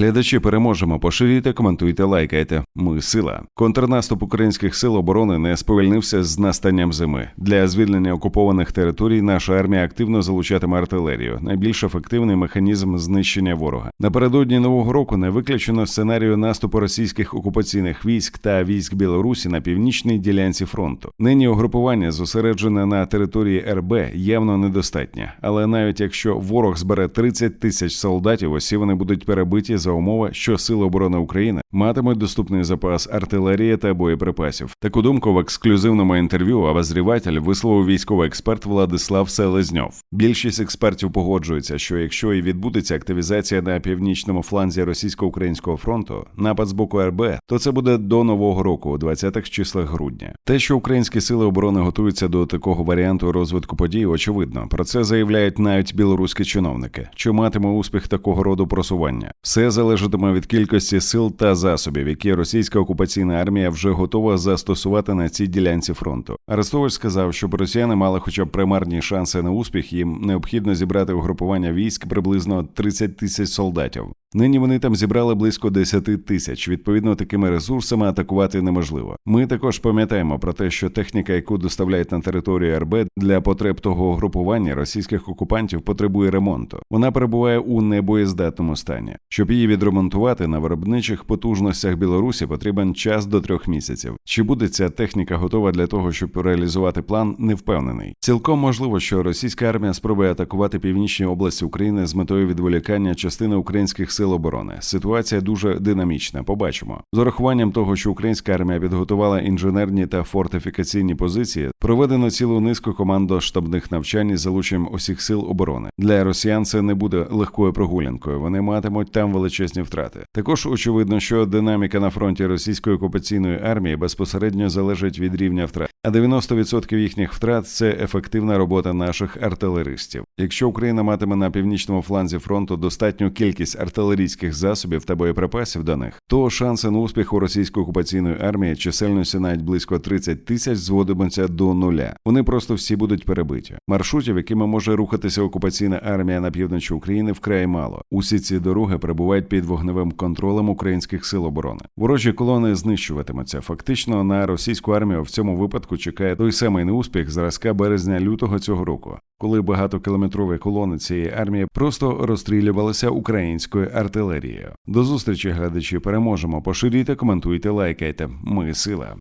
Глядачі переможемо. Поширюйте, коментуйте, лайкайте. Ми сила. Контрнаступ українських сил оборони не сповільнився з настанням зими. Для звільнення окупованих територій наша армія активно залучатиме артилерію. Найбільш ефективний механізм знищення ворога. Напередодні нового року не виключено сценарію наступу російських окупаційних військ та військ Білорусі на північній ділянці фронту. Нині угрупування зосереджене на території РБ явно недостатнє. Але навіть якщо ворог збере 30 тисяч солдатів, усі вони будуть перебиті за умови, що Сили оборони України матимуть доступний запас артилерії та боєприпасів. Таку думку в ексклюзивному інтерв'ю обозріватель висловив військовий експерт Владислав Селезньов. Більшість експертів погоджується, що якщо і відбудеться активізація на північному фланзі російсько-українського фронту, напад з боку РБ, то це буде до нового року, у 20-х числах грудня. Те, що українські сили оборони готуються до такого варіанту розвитку подій, очевидно. Про це заявляють навіть білоруські чиновники. Чи матиме успіх такого роду просування? Все залежатиме від кількості сил та засобів, які російська окупаційна армія вже готова застосувати на цій ділянці фронту. Арестович сказав, щоб росіяни мали хоча б примарні шанси на успіх, їм необхідно зібрати угрупування військ приблизно 30 тисяч солдатів. Нині вони там зібрали близько 10 тисяч. Відповідно, такими ресурсами атакувати неможливо. Ми також пам'ятаємо про те, що техніка, яку доставляють на територію РБ для потреб того групування російських окупантів, потребує ремонту. Вона перебуває у небоєздатному стані. Щоб її відремонтувати на виробничих потужностях Білорусі, потрібен час до трьох місяців. Чи буде ця техніка готова для того, щоб реалізувати план, не впевнений. Цілком можливо, що російська армія спробує атакувати північні області України з метою відволікання частини українських сил оборони. Ситуація дуже динамічна. Побачимо з урахуванням того, що українська армія підготувала інженерні та фортифікаційні позиції. Проведено цілу низку командо-штабних навчань із залученням усіх сил оборони. Для росіян це не буде легкою прогулянкою. Вони матимуть там величезні втрати. Також очевидно, що динаміка на фронті російської окупаційної армії безпосередньо залежить від рівня втрат. А 90% їхніх втрат це ефективна робота наших артилеристів. Якщо Україна матиме на північному фланзі фронту достатню кількість артилерійських засобів та боєприпасів до них, то шанси на успіх у російської окупаційної армії чисельності навіть близько 30 тисяч зводимуться нуля. Вони просто всі будуть перебиті. Маршрутів, якими може рухатися окупаційна армія на півночі України, вкрай мало. Усі ці дороги перебувають під вогневим контролем українських сил оборони. Ворожі колони знищуватимуться. Фактично на російську армію в цьому випадку чекає той самий неуспіх зразка березня-лютого цього року, коли багатокілометрові колони цієї армії просто розстрілювалися українською артилерією. До зустрічі, глядачі, переможемо. Поширюйте, коментуйте, лайкайте. Ми сила.